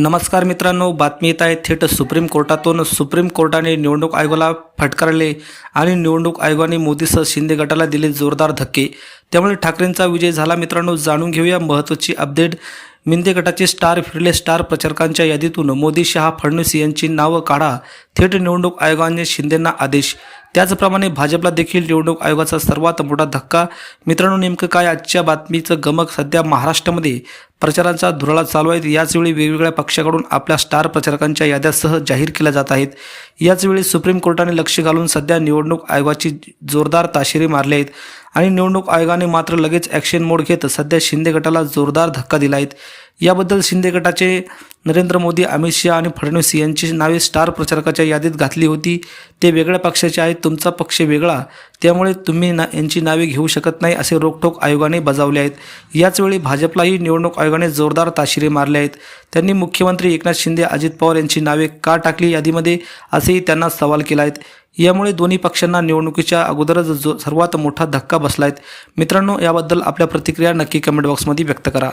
नमस्कार मित्रांनो बातमी येत आहे थेट सुप्रीम कोर्टातून. सुप्रीम कोर्टाने निवडणूक आयोगाला फटकारले आणि निवडणूक आयोगाने मोदीसह शिंदे गटाला दिले जोरदार धक्के. त्यामुळे ठाकरेंचा विजय झाला मित्रांनो जाणून घेऊया महत्त्वाची अपडेट. मिंदे गटाचे स्टार फिरले स्टार प्रचारकांच्या यादीतून मोदी शहा फडणवीस यांची नावं काढा. थेट निवडणूक आयोगाने शिंदेंना आदेश. त्याचप्रमाणे भाजपला देखील निवडणूक आयोगाचा सर्वात मोठा धक्का. मित्रांनो नेमकं काय आजच्या बातमीचं गमक? सध्या महाराष्ट्रामध्ये प्रचारांचा धुराळा चालू आहे. याचवेळी वेगवेगळ्या पक्षाकडून आपल्या स्टार प्रचारकांच्या याद्यासह जाहीर केल्या जात आहेत. याचवेळी सुप्रीम कोर्टाने लक्ष घालून सध्या निवडणूक आयोगाची जोरदार ताशेरे मारले आहेत. आणि निवडणूक आयोगाने मात्र लगेच ॲक्शन मोड घेत सध्या शिंदे गटाला जोरदार धक्का दिला आहे. याबद्दल शिंदे गटाचे नरेंद्र मोदी अमित शहा आणि फडणवीस यांची नावे स्टार प्रचारकाच्या यादीत घातली होती. ते वेगळ्या पक्षाचे आहेत तुमचा पक्ष वेगळा. त्यामुळे तुम्ही ना यांची नावे घेऊ शकत नाही असे रोखोक आयोगाने बजावले आहेत. याचवेळी भाजपलाही निवडणूक आयोगाने जोरदार ताशिरे मारले आहेत. त्यांनी मुख्यमंत्री एकनाथ शिंदे अजित पवार यांची नावे का टाकली यादीमध्ये असेही त्यांना सवाल केला आहेत. यामुळे दोन्ही पक्षांना निवडणुकीच्या अगोदरच जो सर्वात मोठा धक्का बसला आहे. मित्रांनो याबद्दल आपल्या प्रतिक्रिया नक्की कमेंट बॉक्समध्ये व्यक्त करा.